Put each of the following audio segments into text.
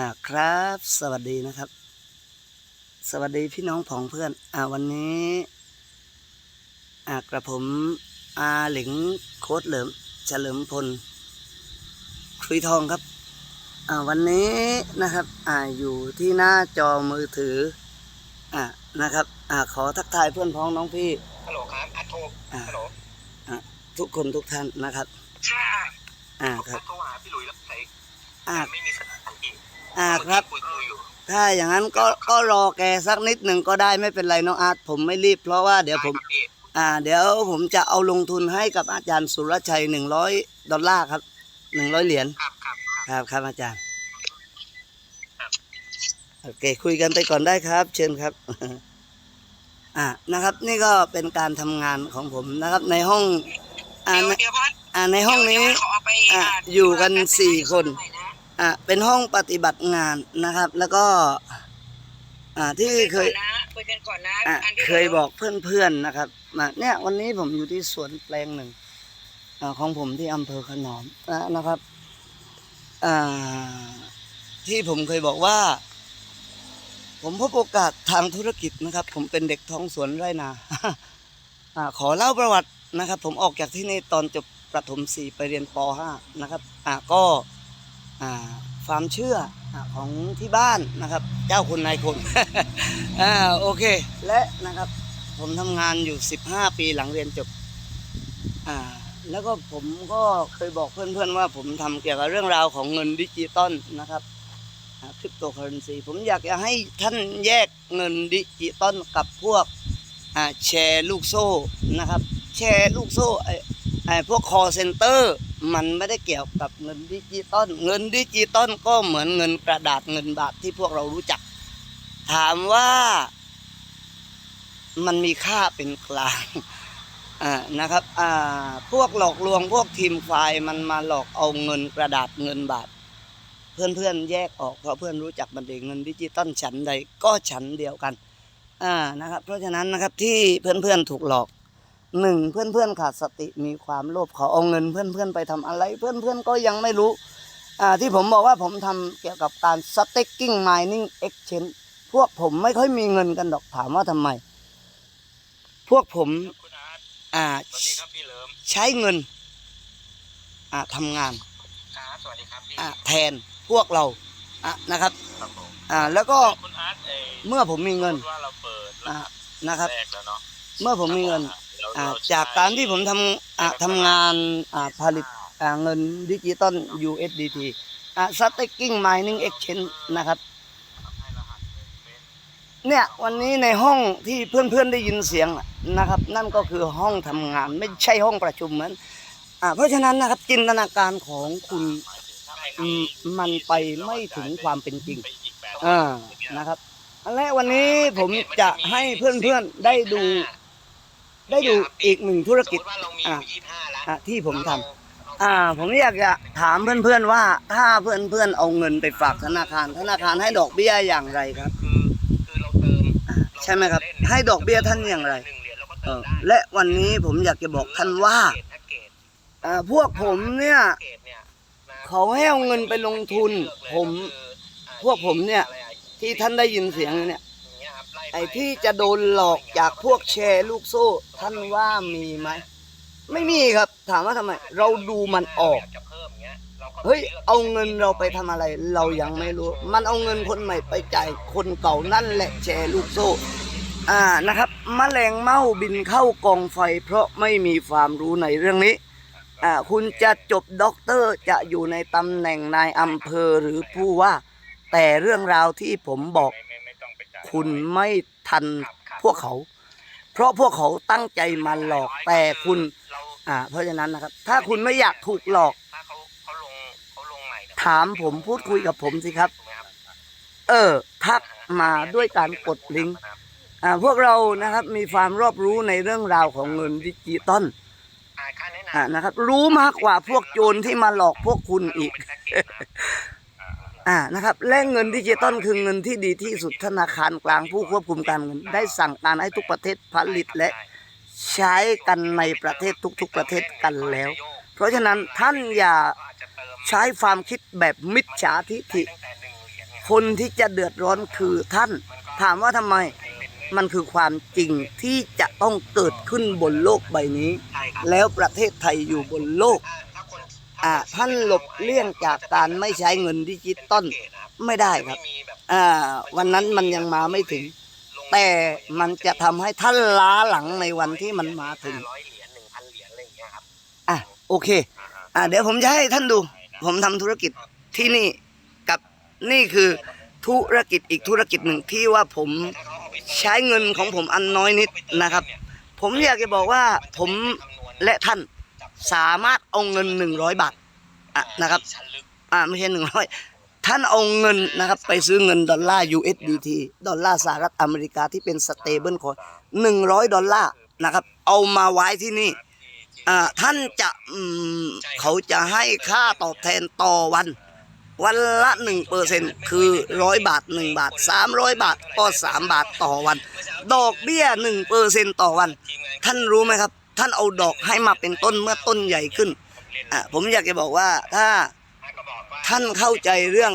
อ่าครับ สวัสดีนะครับ สวัสดีพี่น้องผองเพื่อน อ่าวันนี้อ่ากระผมอาหลิงโคดเหลิมเฉลิมพลคุยทองครับ อ่าวันนี้นะครับ อ่าอยู่ที่หน้าจอมือถือ อ่านะครับ อ่าขอทักทายเพื่อนพ้องน้องพี่ฮัลโหลครับอัดโทรอ่าฮัลโหลทุกคนทุกท่านนะครับ ค่ะอ่าผมครับ โทรหาพี่หลุยแล้วใส่อ่า ไม่มีสัญญาณ อีกอ่าครับ คุยคุยอยู่ ถ้าอย่างนั้นก็ก็รอแกสักนิดหนึ่งก็ได้ไม่เป็นไรน้องอาร์ตผมไม่รีบ เพราะว่าเดี๋ยวผมไครับพี่อ่า เดี๋ยวผมจะเอาลงทุนให้กับอาจารย์สุรชัยหนึ่งร้อยดอลลาร์ครับหนึ่งร้อยเหรียญครับครับครับ ครับครับอาจารย์ครับโอเคคุยกันไปก่อนได้ครับ เชิญครับ อ่านะครับ นี่ก็เป็นการทำงานของผมนะครับ ในห้องอ่าเดี๋ยวในเดี๋ยวพัดอ่าในห้องนี้ เดี๋ยวขอเอาไปอะาอยู่กันดูแลสี่คนหอยนะ อ่าเป็นห้องปฏิบัติงานนะครับ แล้วก็ อ่าที่เคยคุยกันก่อนนะอะอันที่เคยบอกเพื่อนๆนะครับมาเนี่ยวันนี้ผมอยู่ที่สวนแปลงหนึ่งอาของผมที่อำเภอขนอมนะนะครับอ่าที่ผมเคยบอกว่า ผมพบโอกาสทางธุรกิจนะครับ ผมเป็นเด็กท้องสวนไร่นาอ่าขอเล่าประวัตินะครับ ผมออกจากที่นี่ตอนจบประถมสี่ไปเรียนป .5 นะครับอ่าก็อ่า ความเชื่ออของที่บ้านนะครับ เจ้าคุณนายคนอ่าโอเค และนะครับ ผมทำงานอยู่ 15 ปีหลังเรียนจบอ่าแล้วก็ผมก็เคยบอกเพื่อนๆว่าผมทำเกี่ยวกับเรื่องราวของเงินดิจิตอลนะครับคริปโตเคอเรนซีผมอยากจะให้ท่านแยกเงินดิจิตอลกับพวกแชร์ลูกโซ่นะครับ แชร์ลูกโซ่ไอ้ไอ้พวกคอเซ็นเตอร์ มันไม่ได้เกี่ยวกับเงินดิจิตอลเงินดิจิตอลก็เหมือนเงินกระดาษเงินบาทที่พวกเรารู้จัก ถามว่ามันมีค่าเป็นกลางอ่านะครับอ่าพวกหลอกลวงพวกทีมไฟล์มันมาหลอกเอาเงินกระดาษเงินบาท เพื่อนๆแยกออกเพราะเพื่อนรู้จักมันเองเงินดิจิตอลฉันใดก็ฉันเดียวกันอ่านะครับเพราะฉะนั้นนะครับที่เพื่อนๆถูกหลอก หนึ่งเพื่อนๆขาดสติมีความโลภเขาเอาเงินเพื่อนๆไปทำอะไร เพื่อนๆก็ยังไม่รู้อ่าที่ผมบอกว่าผมทำเกี่ยวกับการ staking mining exchange พวกผมไม่ค่อยมีเงินกันดอกถามว่าทำไม พวกผมคุณอาร์ตอ่าสวัสดีครับพี่เหลิมใช้เงินอ่าทำงานครับสวัสดีครับพี่อ่าแทนพวกเราอะนะครับครับผมอ่าแล้วก็คุณอาร์ตเอเมื่อผมมีเงินสมมุติว่าเราเปิดรอ่าหัสนะครับแรกแล้วเนาะเมื่อผมมีเงินเรา อ่าเราจากใช้การที่ผมทำอ่าทำงานอ่าผลิตอ่าเงินดิจิตอล USDT อ่า staking mining exchange นะครับให้รหัสเป็นเนี่ยวันนี้ในห้องที่เพื่อนๆได้ยินเสียงนะครับ นั่นก็คือห้องทำงานไม่ใช่ห้องประชุมเหมือนอ่าเพราะฉะนั้นนะครับจินตนาการของคุณใช่ครับอืมมันไปไม่ถึงความเป็นจริงไปอีกแบบอ่านะครับและวันนี้ผมจะให้เพื่อนๆได้ดู ได้ดูอีกหนึ่งธุรสมกิจ มติว่าเรามีอ่ายี่สิบห้าแล้วอ่าที่ผมทำอ่า ผมอยากจะถามเพื่อนๆว่าถ้าเพื่อนๆเอาเงินไปฝากธนาคาร ธนาคารให้ดอกเบี้ยอย่างไรครับคือคือเราเติมอ่าใช่ไหมครับ ให้ดอกเบี้ยท่านอย่างไรหนึ่งเหรียญเราก็เอเติมอได้และวันนี้ผมอยากจะบอกท่านว่าแพ็กเกจอ่าพวกผมเนี่ย แพ็กเกจเนี่ยนะเขาให้เอาเงินไปลงทุน ผม พวกผมเนี่ยอะไรอะที่ท่านได้ยินเสียงเนี่ย ไอ้ที่จะโดนหลอกจากพวกแชร์ลูกโซ่ ท่านว่ามีไหม ไม่มีครับ ถามว่าทำไม เราดูมันออกยาจะเพิ่มอย่างเงี้ยเราก็เฮ้ย เอาเงินเราไปทำอะไร เรายังไม่รู้ มันเอาเงินคนใหม่ไปจ่ายคนเก่านั่นแหละแชร์ลูกโซ่ อ่านะครับมแมลงเม่าบินเข้ากองไฟ เพราะไม่มีความรู้ในเรื่องนี้อ่าคุณจะจบด็อกเตอร์จะอยู่ในตำแหน่งนายอำเภอหรือผู้ว่า แต่เรื่องราวที่ผมบอก คุณไม่ทันครับครับพวกเขา เพราะพวกเขาตั้งใจมาหลอกแต่คุณเราอ่าเพราะฉะนั้นนะครับ ถ้าคุณไม่อยากถูกหลอกถ้าเขาเขาลงเขาลงใหม่เนี่ยถามผมพูดคุยกับผมสิครับถูกไหมครับ เออ ทักมาด้วยการกดลิงก์อ่าพวกเรานะครับมีความรอบรู้ในเรื่องราวของเงินดิจิตอลอ่าค่าแนะนำอ่านะครับ รู้มากกว่าพวกโจรที่มาหลอกพวกคุณอีก อ่านะครับและเงินดิจิตอลคือเงินที่ดีที่สุดธนาคารกลางผู้ควบคุมการเงิน ได้สั่งการให้ทุกประเทศผลิตและใช้กันในประเทศทุกๆประเทศกันแล้ว เพราะฉะนั้นท่านอย่าใช้ความคิดแบบมิจฉาทิฐิ คนที่จะเดือดร้อนคือท่าน ถามว่าทำไมมันคือความจริงที่จะต้องเกิดขึ้นบนโลกใบนี้ แล้วประเทศไทยอยู่บนโลก อ่าท่านหลบเลี่ยงจากการไม่ใช้เงินดิจิตอลไม่ได้ครับอ่าวันนั้นมันยังมาไม่ถึง แต่มันจะทำให้ท่านล้าหลังในวันที่มันมาถึงร้อยเหรียญหนึ่งพันเหรียญอะไรอย่างเงี้ยครับอะโอเค อ่าเดี๋ยวผมจะให้ท่านดู ผมทำธุรกิจที่นี่กับนี่คือธุรกิจอีกธุรกิจหนึ่งที่ว่าผมใช้เงินของผมอันน้อยนิดนะครับ ผมอยากจะบอกว่าผมและท่าน สามารถเอาเงินหนึ่งร้อยบาทอะนะครับชั้นลึกอ่าไม่ใช่หนึ่งร้อยท่านเอาเงินนะครับไปซื้อเงินดอลลาร์ USDT ดอลลาร์สหรัฐอเมริกาที่เป็นสเตเบิลคอยหนึ่งร้อยดอลลาร์นะครับ เอามาไว้ที่นี่อ่าท่านจะอืมเขาจะให้ค่าตอบแทนต่อวัน วันละหนึ่งเปอร์เซ็นคือร้อยบาทหนึ่งบาทสามร้อยบาทก็สามบาทต่อวัน ดอกเบี้ยหนึ่งเปอร์เซ็นต่อวันทีมงานท่านรู้ไหมครับ ท่านเอาดอกให้มาเป็นต้นเมื่อต้นใหญ่ขึ้นอะผมอยากจะบอกว่าถ้าท่านเข้าใจเรื่อง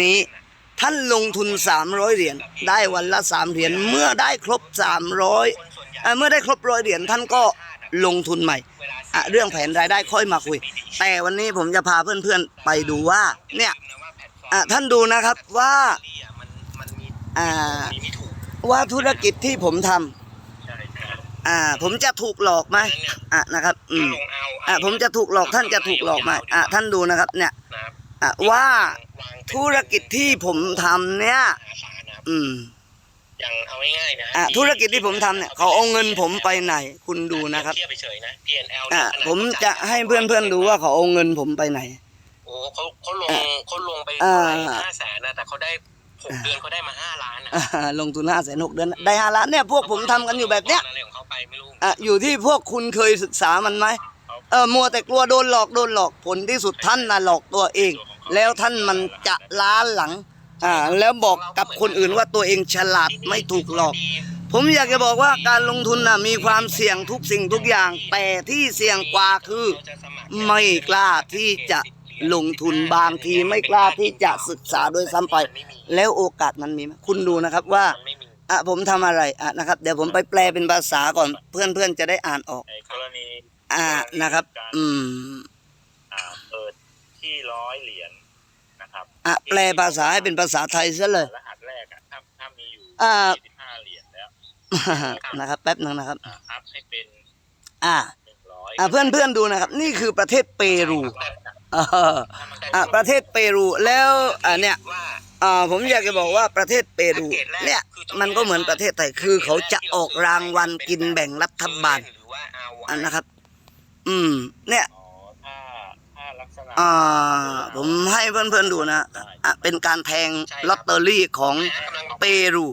นี้ ท่านลงทุน 300 เหรียญได้วันละ 3 เหรียญเมื่อได้ครบ 300อะเมื่อได้ครบร้อยเหรียญท่านก็ลงทุนใหม่อะเรื่องแผนรายได้ค่อยมาคุย แต่วันนี้ผมจะพาเพื่อนๆไปดูว่าเนี่ยอะท่านดูนะครับว่าอ่าว่าธุรกิจที่ผมทำ อ่า ผมจะถูกหลอกไหมอะนะครับ อืมลงเอาอะผมจะถูกหลอกท่านจะถูกหลอกไหมอะท่านดูนะครับ เนี่ยนะครับอะว่าวางเป็นธุรกิจที่ผมทำเนี่ยมหาศาลนะครับอืมอย่างเอาง่ายๆนะอะธุรกิจที่ผมทำเนี่ยเขาเอาเงินผมไปไหน คุณดูนะครับเทียบไปเฉยนะ PNL อะเนี่ยขนาดผมจะให้เพื่อนๆดูว่าเขาเอาเงินผมไปไหนโอ้เขาเขาลงเขาลงไปอ่าห้าแสนนะแต่เขาได้ หกเดือนเขาได้มาห้าล้านนะอ่าลงทุนห้าแสนหกเดือนได้ห้าล้านเนี่ยพวกผมทำกันอยู่แบบเนี้ยอะไรของเขาไปไม่รู้อะอยู่ที่พวกคุณเคยศึกษามันไหมเออมัวแต่กลัวโดนหลอกโดนหลอกผลที่สุดท่านน่ะหลอกตัวเอง แล้วท่านมันจะล้าหลังอ่าแล้วบอกกับคนอื่นว่าตัวเองฉลาดไม่ถูกหลอก ผมอยากจะบอกว่าการลงทุนน่ะมีความเสี่ยงทุกสิ่งทุกอย่าง แต่ที่เสี่ยงกว่าคือ ไม่กล้าที่จะ ลงทุนบางทีไม่กล้าที่จะศึกษาโดยซ้ำไป แล้วโอกาสมันมีไหมคุณดูนะครับว่ามันไม่มีอะผมทำอะไรอะนะครับ เดี๋ยวผมไปแปลเป็นภาษาก่อนเพื่อนๆจะได้อ่านออก ในกรณีอ่านะครับอืมอ่าเปิดที่ร้อยเหรียญนะครับอะแปลภาษาให้เป็นภาษาไทยซะเลย รหัสแรกอะถ้าถ้ามีอยู่อ่า ยี่สิบห้าเหรียญแล้วนะครับแป๊บหนึงนะครับ อ่าอัพให้เป็นอ่าหนึ่งร้อยอะเพื่อนๆดูนะครับ นี่คือประเทศเปรูเอออะประเทศเปรูแล้วอะเนี่ยว่า อ่าผมอยากจะบอกว่าประเทศเปรู เนี่ยมันก็เหมือนประเทศไทยคือเขาจะออกรางวัลกินแบ่งรัฐบาลหรือว่าเอาอันนะครับ อืม เนี่ย อ๋อถ้าถ้าลักษณะ อ่า ผมให้เพื่อนๆดูนะอะเป็นการแทงลอตเตอรี่ของเปรู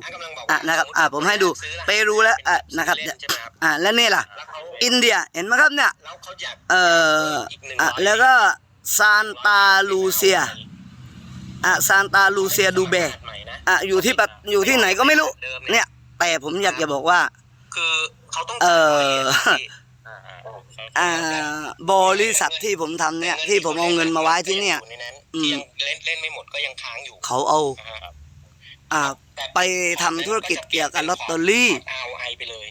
อะนะครับอะผมให้ดูเปรูแล้วอะนะครับเนี่ยอะแล้วนี่ล่ะแล้วเขาอินเดียเห็นไหมครับเนี่ย แล้วเขาอยากเอ่ออะแล้วก็ ซานตาลูเซียอะซานตาลูเซียดูเบใหม่นะอะอยู่ที่ปะอยู่ที่ไหนก็ไม่รู้เดิมเนี่ย แต่ผมอยากจะบอกว่า คือเขาต้องเอ่ออ่าอ่าอ่า บริษัทที่ผมทำเนี่ย ที่ผมเอาเงินมาไว้ที่เนี่ยในนั้นอืมที่ยังเล่นเล่นไม่หมดก็ยังค้างอยู่เขาเอานะครับอ่าไปทำธุรกิจเกี่ยวกับลอตเตอรี่ เอาไอไปเลย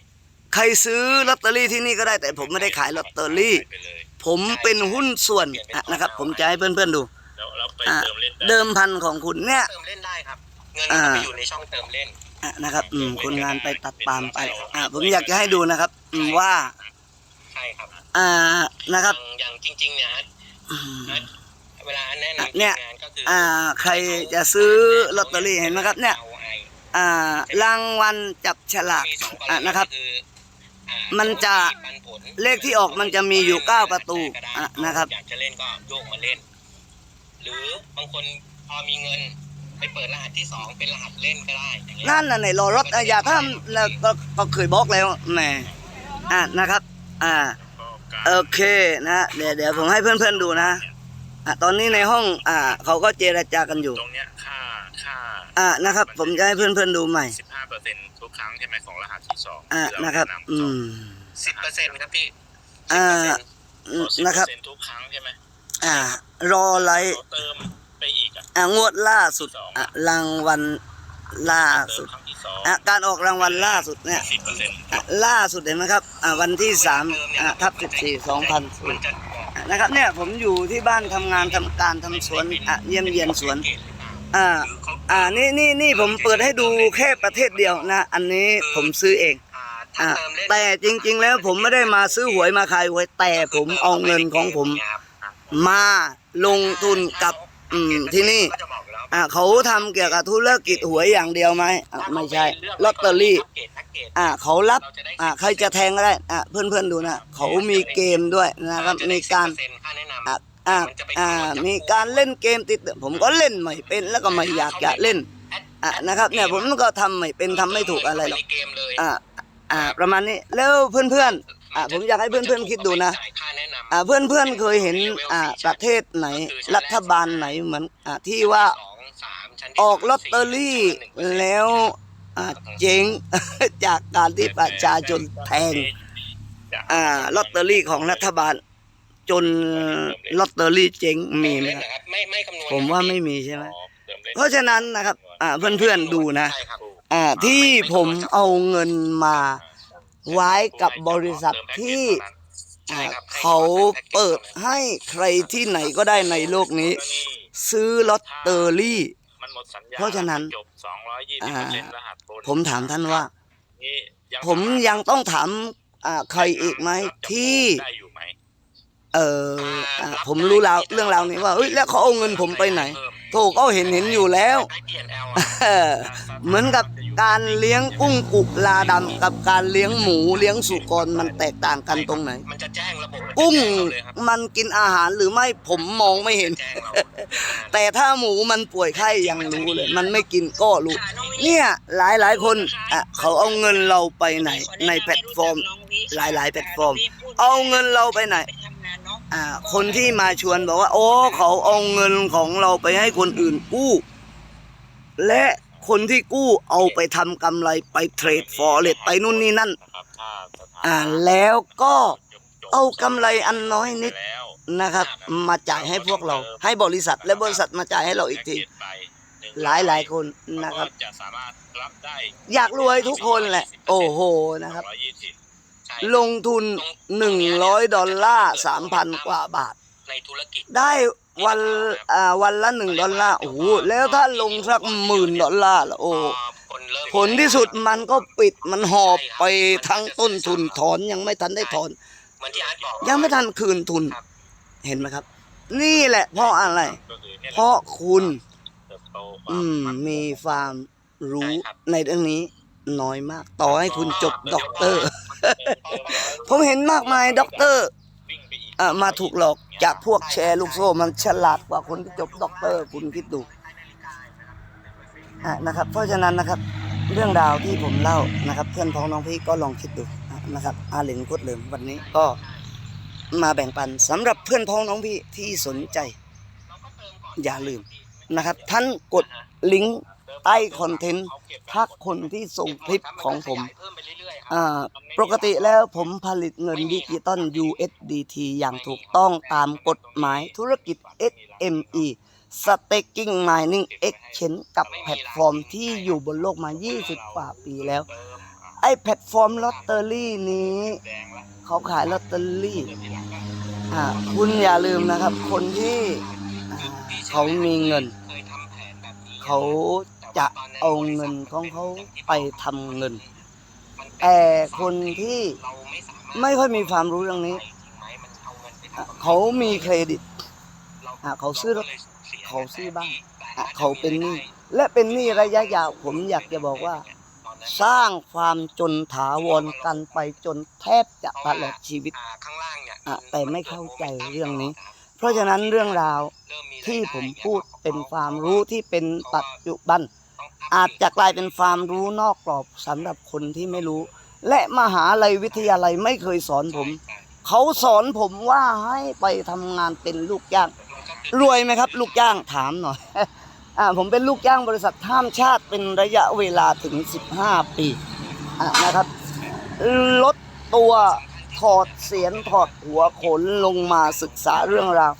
ใครซื้อลอตเตอรี่ที่นี่ก็ได้แต่ผมไม่ได้ขายลอตเตอรี่ ไปเลย ผมเป็นหุ้นส่วนอะนะครับ ผมจะให้เพื่อนๆดูแล้วเราไปอะเติมเล่นได้เดิมพันของคุณเนี่ยเติมเล่นได้ครับเงินอ่ามันไปอยู่ในช่องเติมเล่นอะนะครับอืมคนงานไปตัดปาล์มไปอะผมอยากจะให้ดูนะครับอืมว่าใช่ครับอ่านะครับอย่างอย่างจริงๆเนี่ยอืมเวลาแนะอะนำเนี่ยทีมงานก็คืออ่า ใครจะซื้อลอตเตอรี่เห็นไหมครับ เนี่ยอาไออ่ารางวัลจับฉลากมีสองกรณีอะนะครับออ่า มันจะปันผลเลขที่ออกมันจะมีอยู่เก้าประตูก็ได้อะนะครับอยากจะเล่นก็โยกมาเล่น หรือบางคนพอมีเงินไปเปิดรหัสที่สองเป็นรหัสเล่นก็ได้อย่างเงี้ยนั่นน่ะในรอรถอะอย่าทำแล้วก็ก็เคยบอกแล้วแหมอะนะครับ อ่าก็การโอเคนะเดี๋ยวเดี๋ยวผมให้เพื่อนๆดูนะอะตอนนี้ในห้องอ่าเขาก็เจรจากันอยู่ตรงเนี้ยค่าค่า อ่านะครับ ผมจะให้เพื่อนๆดูใหม่สิบห้าเปอร์เซ็นต์ทุกครั้งใช่ไหมของรหัสที่สองอ่าที่เานะครับแำอืมสิบเปอร์เซ็นต์ครับพี่อ่า10%อืมสิบนะเปคอรับร์เซ็นต์ทุกครั้งใช่ไหมอ่า รอไลฟ์เขาเติมไปไปอีกอะอ่างวดล่าสุดอะรางวัลล่าเติสุมดครั้งที่สองอะการออกรางวัลล่าสุดเนี่ยสิบเปอร์เซ็นต์อะล่าสุดเห็นไหมครับอะวันที่สามอะทับสิบสี่สองพันมันจะบอกนะครับเนี่ยผมอยู่ที่บ้านทำงานทำการทำสวนอะเยี่ยมเยียนสวนเกตหรือเปล่า อ่าหรือเขาอ่านี่นี่นี่ผมเปิดให้ดูแค่ประเทศเดียวนะ อันนี้ผมซื้อเองอ่าถ้าอ่าเติมเล่นแต่จริง ๆ แล้วผมไม่ได้มาซื้อหวยมาขายหวยแต่ผมเอาเงินของผม มาลงทุนกับอืมที่นี่ก็จะบอกอยู่แล้วอ่าเขาทำเกี่ยวกับธุรกิจหวยอย่างเดียวไหมอะไม่ใช่ลอตเตอรี่เกตเกตอ่าเขารับอ่าใครจะแทงก็ได้อ่าเพื่อนเพื่อนๆดูนะเขามีเกมด้วยนะครับมีการค่าแนะนำอ่า อ่าอ่ามีการเล่นเกมติด ผมก็เล่นไม่เป็นแล้วก็ไม่อยากจะเล่นอ่านะครับ เนี่ยผมก็ทำไม่เป็นทำไม่ถูกอะไรหรอกในเกมเลยอ่าอ่า ประมาณนี้แล้วเพื่อนเพื่อนๆอ่าผมอยากให้เพื่อนเพื่อนๆคิดดูนะจ่ายค่าแนะนำอ่าเพื่อนเพื่อนๆเคยเห็นอ่าประเทศไหน รัฐบาลไหนเหมือนอ่าที่ว่าสองสามชั้นที่ออกลอตเตอรี่แล้วอ่าเจ๊งจากการที่ประชาชนแทงอ่าลอตเตอรี่ของรัฐบาล จนลอตเตอรี่เจ๊งมีไหมเล่นครับ นะครับไม่ไม่คำนวณผมว่าไม่มีใช่ไหม เพราะฉะนั้นนะครับ อ่า เพื่อนๆดูนะ ใช่ครับอ่า ที่ผมเอาเงินมาไว้กับบริษัทที่ อ่า เขาเปิดให้ใครที่ไหนก็ได้ในโลกนี้ ซื้อลอตเตอรี่ มันหมดสัญญาเพราะฉะนั้นจบสองร้อยยี่สิบเปอร์เซ็นต์รหัสโอนผมถามท่านว่า นี่ยังผมยังต้องถาม อ่า ใครอีกไหมที่ ได้อยู่ไหม เอออ่าผมรู้ราวเรื่องราวนี้ว่าเฮ้ยแล้วเขาเอาเงินผมไปไหนโถก็เห็นเห็นอยู่แล้ว ได้ PNL เออเหมือนกับการเลี้ยงกุ้งกุลาดำกับการเลี้ยงหมูเลี้ยงสุกรมันแตกต่างกันตรงไหน มันจะแจ้งระบบมันจะกุ้งแจ้เราเลยครับมันกินอาหารหรือไม่ผมมองไม่เห็น แจ้งเราแต่ถ้าหมูมันป่วยไข้ยังรู้เลย มันไม่กินก็รู้ เนี่ยหลายหลายๆคนอะเขาเอาเงินเราไปไหน ในแพลตฟอร์ม หลายๆแพลตฟอร์ม เอาเงินเราไปไหน คนที่มาชวนบอกว่า โอ้เขาเอาเงินของเราไปให้คนอื่นกู้ และคนที่กู้เอาไปทำกำไรไปเทรดฟอเรสไปนู่นนี่นั่นอ่าแล้วก็เอากำไรอันน้อยนิดนะครับ มาจ่ายให้พวกเรา ให้บริษัทและบริษัทมาจ่ายให้เราอีกทีหลายหลายคนนะครับ อยากรวยทุกคนแหละ โอ้โหนะครับ ลงทุน 100 ดอลลาร์ 3,000 กว่าบาท ในธุรกิจ ได้วันอ่าวันละ1ดอลลาร์ โอ้โห แล้วถ้าลงสักหมื่นดอลลาร์ล่ะโอ้พอคนเริ่มผลที่สุดมันก็ปิดมันหอบไปทั้งต้นทุนถอนยังไม่ทันได้ถอนเหมือนที่อาร์ตบอกยังไม่ทันคืนทุนครับเห็นไหมครับ นี่แหละเพราะอะไรก็คือนี่ยแหลเพราะคุณเติบโตควาอืมมั่นคงมีความรู้ในเรื่องนี้ น้อยมาก ต่อให้คุณจบด็อกเตอร์ ผมเห็นมากมายด็อกเตอร์วิ่งไปอีกอ่ามาถูกหลอกจากพวกแชร์ลูกโซ่มันฉลาดกว่าคนที่จบด็อกเตอร์ คุณคิดดูอะนะครับ เพราะฉะนั้นนะครับ เรื่องราวที่ผมเล่านะครับ เพื่อนพ้องน้องพี่ก็ลองคิดดูอะนะครับอาเหลงกุดเหลิมวันนี้ก็มาแบ่งปันสำหรับเพื่อนพ้องน้องพี่ที่สนใจ อย่าลืมนะครับ ท่านกดลิงก์ ใต้คอนเทนต์ทักคนที่ส่งคลิปของผมเพิ่มไปเรื่อยๆครับอ่าปกติแล้วผมผลิตเงินดิจิตอล USDT อย่างถูกต้องตามกฎหมายธุรกิจ SME Staking Mining Exchange กับแพลตฟอร์มที่อยู่บนโลกมา 20 กว่าปีแล้ว ไอ้แพลตฟอร์มลอตเตอรี่นี้ เขาขายลอตเตอรี่อ่าคุณอย่าลืมนะครับ คนที่อ่าเขามีเงินเคยทำแผนแบบนี้เขา จะเอาเงินของเขาไปทำเงิน แต่คนที่ไม่ค่อยมีความรู้เรื่องนี้ เขามีเครดิต เขาซื้อรถเขาซื้อบ้านเขาเป็นหนี้และเป็นหนี้ระยะยาวผมอยากจะบอกว่า สร้างความจนถาวรกันไปจนแทบจะตลอดชีวิตแต่ไม่เข้าใจเรื่องนี้ เพราะฉะนั้นเรื่องราวที่ผมพูดเป็นความรู้ที่เป็นปัจจุบัน องอาจจะกลายเป็นความรู้นอกกรอบสำหรับคนที่ไม่รู้ และมหาลัยวิทยาลัยไม่เคยสอนผม เขาสอนผมว่าให้ไปทำงานเป็นลูกจ้าง รวยไหมครับ ลูกจ้างถามหน่อยอ่าผมเป็นลูกจ้างบริษัทท่ามชาติเป็นระยะเวลาถึง 15 ปีอะนะครับลดตัวถอดเสียนถอดหัวขนลงมาศึกษาเรื่องราว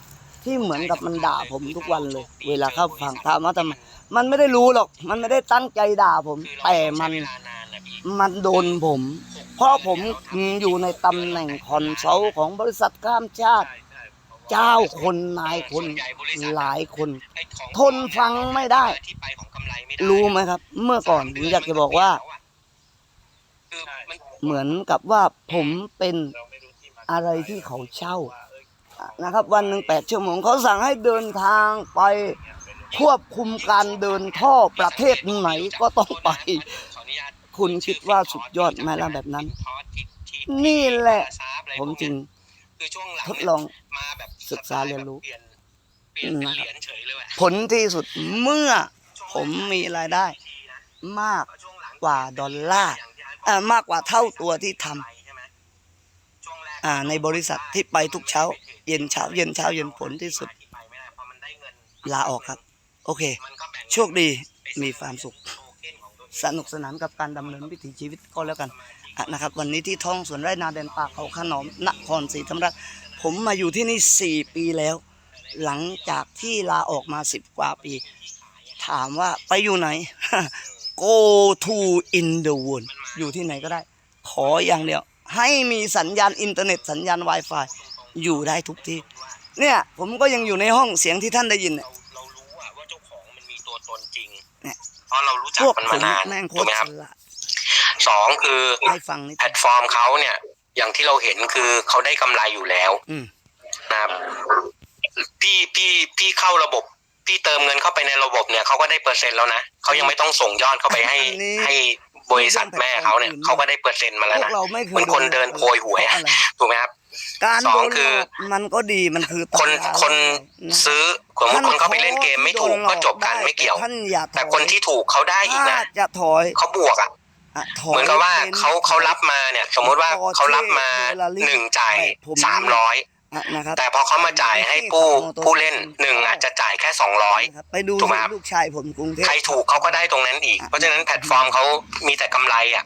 ที่เหมือนกับมันด่าผมทุกวันเลย เวลาเข้าฟังถามว่าทำไม มันไม่ได้รู้หรอก มันไม่ได้ตั้งใจด่าผม คือเราแต่มัน ใช้เวลานานนะพี่มันโดนผม เพราะผมอยู่ในตำแหน่งคอนซัลท์ของบริษัทข้ามชาติ เจ้าคนนายคนหลายคน ไอ้ของทนฟังไม่ได้ ที่ไปของกำไรไม่ได้รู้ไหมครับ เมื่อก่อนผมอยากจะบอกว่า คือมันเหมือนกับว่าผมเป็นเราไม่รู้ที่มาอะไรที่เขาเช่าว่าเอ้ยนะครับ วันหนึ่งแปดชั่วโมงเขาสั่งให้เดินทางไป ควบคุมการเดินท่อประเทศไหนก็ต้องไป คุณคิดว่าสุดยอดไหมล่ะแบบนั้น นี่แหละ ผมจึงคือช่วงทดลองมาแบบศึกษาเรียนรู้นเปลี่ยนเป็นเหรียญเฉยเลยว่ะผลที่สุดเมื่อผมมีรายได้ มากกว่าดอลลาร์อ่ามากกว่าเท่าตัวที่ทำในบริษัทที่ไปทุกเช้า เย็นเช้า เย็นเช้าเย็นผลที่สุดลาออกครับ โอเคมันก็แบ่งโชคดีมีความสุขโทเค็นของตัวเองสนุกสนานกับการดำเนินวิถีชีวิตก็แล้วกันอะนะครับ วันนี้ที่ท้องสวนไร่นาแดนป่าเขาขนอมนครศรีธรรมราชผมมาอยู่ที่นี่ 4 ปีแล้ว หลังจากที่ลาออกมา 10 กว่าปี ถามว่าไปอยู่ไหน go to in the world อยู่ที่ไหนก็ได้ ขออย่างเดียว ให้มีสัญญาณอินเทอร์เน็ตสัญญาณ Wi-Fi อยู่ได้ทุกที่ เนี่ย ผมก็ยังอยู่ในห้องเสียงที่ท่านได้ยิน เนี่ยเพราะเรารู้จัพกวกมันผมามนานแม่งโคถูกตไหมรครับฉลาดสองคือให้ฟังนิดแพลตฟอร์มเขาเนี่ย อย่างที่เราเห็นคือเขาได้กำไรอยู่แล้ว อืม นะครับพี่พี่พี่เข้าระบบ พี่เติมเงินเข้าไปในระบบเนี่ยเขาก็ได้เปอร์เซ็นต์แล้วนะเขายังไม่ต้องส่งยอดเข้าไปให้อันนี้ให้บริษัทแม่เขาเนี่ยเขาก็ได้เปอร์เซ็นต์มาพแล้ววกนะ เราไม่เคยเหมือนคนเดินโพยหวยอะ เพราะอะไร ถูกไหมครับ การสโดองนหคืลอ อกมันก็ดีมันคือคนตำราคนนะซื้อสมมติคนเข้าไปเล่นเกมไม่ถูกก็จบกันไม่เกี่ยว ท่านอย่าถอยแต่คนที่ถูกเขาได้อีกถ้านะจะถอยเขาบวกอะะถยเหมือนกับว่าป็น เขาเขารับมาเนี่ย สมมุติว่าเขารับมาหนึ่งจ่ายสามร้อยอะนะครับแต่พอเขามาจ่ายให้ผู้ผู้เล่นหนึ่งอาจจะจ่ายแค่สองร้อย นะครับไปดูถูกไหมครับ ลูกชายผมกรุงเทพ ใครถูกเขาก็ได้ตรงนั้นอีก เพราะฉะนั้นแพลตฟอร์มเขามีแต่กำไรอะ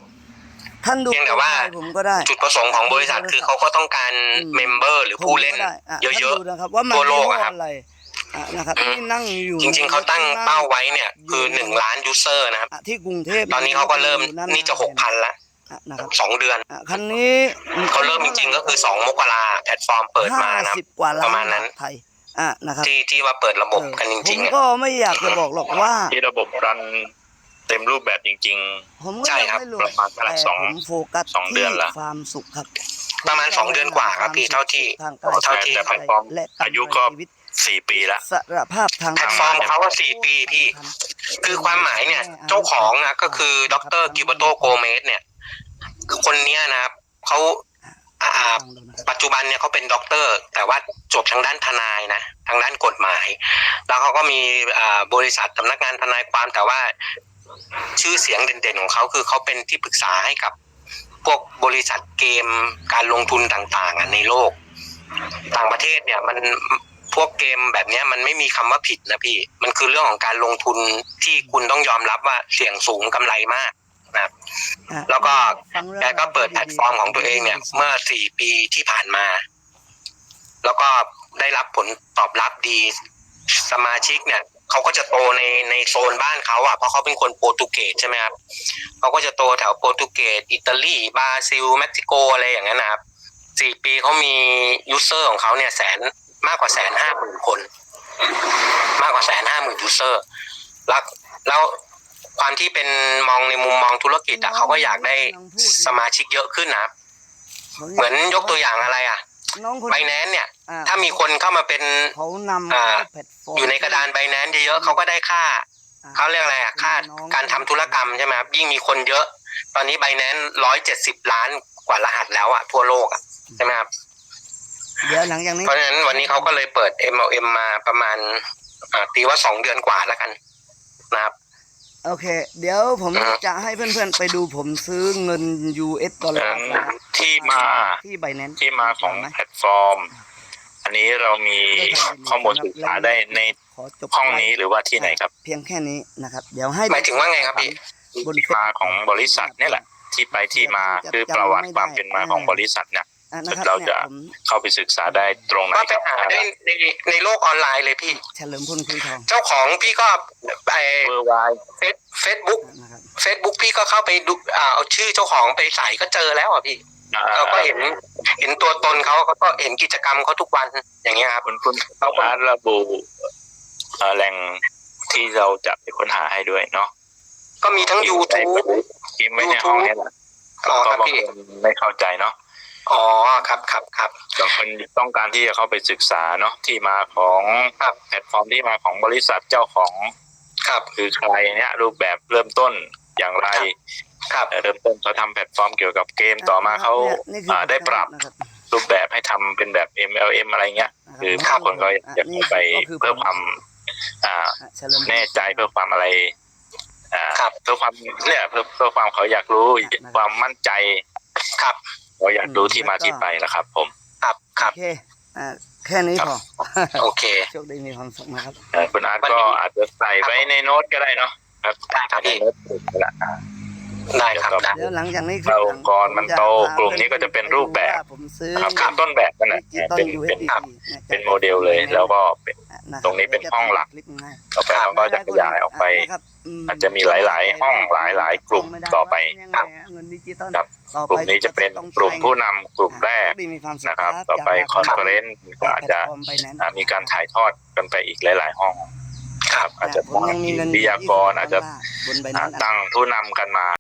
ท่านดูเพียงแต่ว่าลูกชยผมก็ได้ จุดประสงค์ของบริษัทคือเขาก็ต้องการอืม เมมเบอร์หรือผู้เล่น ผมก็ได้ะเยท่านอะดูนะครับว่ามันทั่วโลกอะครับ ยี่ห้ออะไรอะนะครับอืมที่นั่งอยู่ๆ จริง ๆเขาตั้งเป้าไว้เนี่ย คือหนึ่งล้านยูเซอร์นะครับ อะที่กรุงเทพตอนนี้เขาก็เริ่มอยู่นี่จะหกพันละอะนะครับสองเดือน อะคันนี้เขาเริ่มจริงๆก็คือสองมกราแพลตฟอร์มเปิดมานะครับห้สิบกว่าล้านประมาณนั้นบทไทยอะนะครับที่ที่ว่าเปิดระบบกันจผริงมๆอะ ก็ไม่อยากจะบอกหรอกว่า ที่ระบบรัน เต็มรูปแบบจริง ผมก็ใช่ยังครับไม่รู้ประมาณเท่าไหร่แต่สอง ผมโฟกัสสองเดือนละ ที่ความสุขครับประมาณสองเดือนกว่าครับพี่เท่าที่ทางกายเท่าที่ใจแพลตฟอร์ม และอายุก็ชีวิตๆสี่ปีละ สารภาพทางแพลตฟอร์มเขาว่าสี่ปีพี่ คือความหมายเนี่ย เจ้าของนะก็คือดรกิโบโตโกเมสเนี่ย คนเนี้ยนะครับเขาอ่าฟังดูนะครับปัจจุบันเนี่ยเขาเป็นด็อกเตอร์ แต่ว่าจบทางด้านทนายนะทางด้านกฎหมาย แล้วเขาก็มีอ่าบริษัทสำนักงานทนายความแต่ว่า ชื่อเสียงเด่นๆของเขาคือเขาเป็นที่ปรึกษาให้กับพวกบริษัทเกมการลงทุนต่างๆอะในโลก ต่างประเทศเนี่ยมันพวกเกมแบบเนี้ยมันไม่มีคำว่าผิดนะพี่ มันคือเรื่องของการลงทุนที่คุณต้องยอมรับว่าเสี่ยงสูงกำไรมากนะครับอะแล้วก็ฟังรื่องแกก็เปิดแพลตฟอร์มของตัวเองเนี่ย เมื่อสี่ปีที่ผ่านมา แล้วก็ได้รับผลตอบรับดีสมาชิกเนี่ย เขาก็จะโตในในโซนบ้านเขาอะเพราะเขาเป็นคนโปรตุเกสใช่ไหมครับเขาก็จะโตแถวโปรตุเกสอิตาลีบราซิลเม็กซิโกอะไรอย่างนั้นนะครับสี่ปีเขามียูเซอร์ของเขาเนี่ยแสนมากกว่าแสนห้าหมื่นคน มากกว่าแสนห้าหมื่นยูเซอร์แล้วแล้วความที่เป็นมองในมุมมองธุรกิจอะเขาก็อยากได้สมาชิกเยอะขึ้นนะครับเหมือนยกตัวอย่างอะไรอะน้องคนไบแนนเนี่ยอะ ถ้ามีคนเข้ามาเป็นเขานำอ่าเข้าแพลตฟร์มอยู่ในกระดานไบแนนเยอะๆเขาก็ได้ค่าอะเขาเรียกอะไรอะค่าการทำธุรกรรมใช่ไหมครับยิ่งมีคนเยอะ ตอนนี้ไบแนนร้อยเจ็ดสิบล้านกว่ารหัสแล้วอะทั่วโลกอะใช่ไหมครับเดี๋ยวหลังจากนี้เพราะฉะนั้นวันนี้เขาก็เลยเปิด MLM มาประมาณอ่าตีว่าสองเดือนกว่าแล้วกันนะครับโอเค เดี๋ยวผมอ่าจะให้เพื่อนๆไปดูผมซื้อเงิน US ดอลลาร์ที่มาที่ไบแนนที่มาของแพลตฟอร์ม อันนี้เรามีข้อมูลศึกษาได้ในขอจบห้องนี้หรือว่าที่ไหนครับ เพียงแค่นี้นะครับ เดี๋ยวให้หมายถึงว่าไงครับพี่บนที่มาของบริษัทเนี่ยแหละ ที่ไปที่มาคือประวัติความเป็นมาของบริษัทเนี่ยอะนะครับเราเนี่ยจะผมเข้าไปศึกษาได้ตรงไหนก็ไปครับหาได้ในในโลกออนไลน์เลยพี่เฉลิมพลคุยทองเจ้าของพี่ก็ไอเบอร์ไวเฟซเฟซบุ๊กนะครับเฟซบุ๊กพี่ก็เข้าไปดูอ่าเอาชื่อเจ้าของไปใส่ก็เจอแล้วอะพี่ เราก็เห็นเห็นตัวตนเขาเขาก็เห็นกิจกรรมเขาทุกวันอย่างเงี้ยครับคุณคุณเราอาร์ตระบุเอ่อแหล่งที่เราจะไปค้นหาให้ด้วยเนาะก็มีทั้ง YouTube พิมพ์ไว้ในห้องนี้แหละอ๋อก็ครับบางพี่คนไม่เข้าใจเนาะอ๋อครับครับครับบางคนต้องการที่จะเข้าไปศึกษาเนาะที่มาของครับแพลตฟอร์มที่มาของบริษัทเจ้าของครับคือใครเนี่ยรูปแบบเริ่มต้นอย่างไร ครับเริ่มต้นเขาทำแพลตฟอร์มเกี่ยวกับเกมต่อมาเขานี่คืออ่าได้ปรับ นะครับ รูปแบบให้ทำเป็นแบบ MLM อะไรเงี้ย คือรับบางคนก็อยากเข้าไปนี่ก็คือเพื่อความอ่า อะเฉลิมพลแน่ใจเพื่อความอะไร อ่าครับเพื่อความเนี่ยเพื่อเพื่อความเขาอยากรู้นะครับความมั่นใจครับ เขาอยากรู้ที่มาแล้วก็ ที่ไปแหละครับ ผม ครับคโอรับเคอ่าแค่นี้พอโอเค โชคดีมีความสุขนะครับ เอ่อคุณอาร์ตก็อาจจะใส่ไว้ในโน้ตก็ได้เนาะครับได้ครับพี่ ในโน้ตก็ได้อ่า ได้ครับได้เดี๋ยวหลังจากนี้เราองค์กรมันโตกลุ่มนี้ก็จะเป็นรูปแบบผมซื้อครับคือต้นแบบนั่นแหละดิจิตอลเป็นยูเป็นเอสดีเป็นโมเดลเลย แล้วก็เป็นตรงนี้เป็นห้องหลักต่อไปเราก็จะขยายออกไป อาจจะมีหลาย ๆ ห้องหลาย ๆ กลุ่มต่อไปครับเงินดิจิตอลครับต่อกลุ่มนี้จะเป็นกลุ่มผู้นำกลุ่มแรกดีมีความสุขนะครับครับ ต่อไปจากคอนเฟอเรนซ์ก็อาจจะแพลตฟร์ไปนั้นอ่ามีการถ่ายทอดกันไปอีกหลาย ๆ ห้อง ครับ อาจจะผมยังมีเงินวิทยากรอาจจะบนใบอ่านั้นตั้งผู้นำกันมา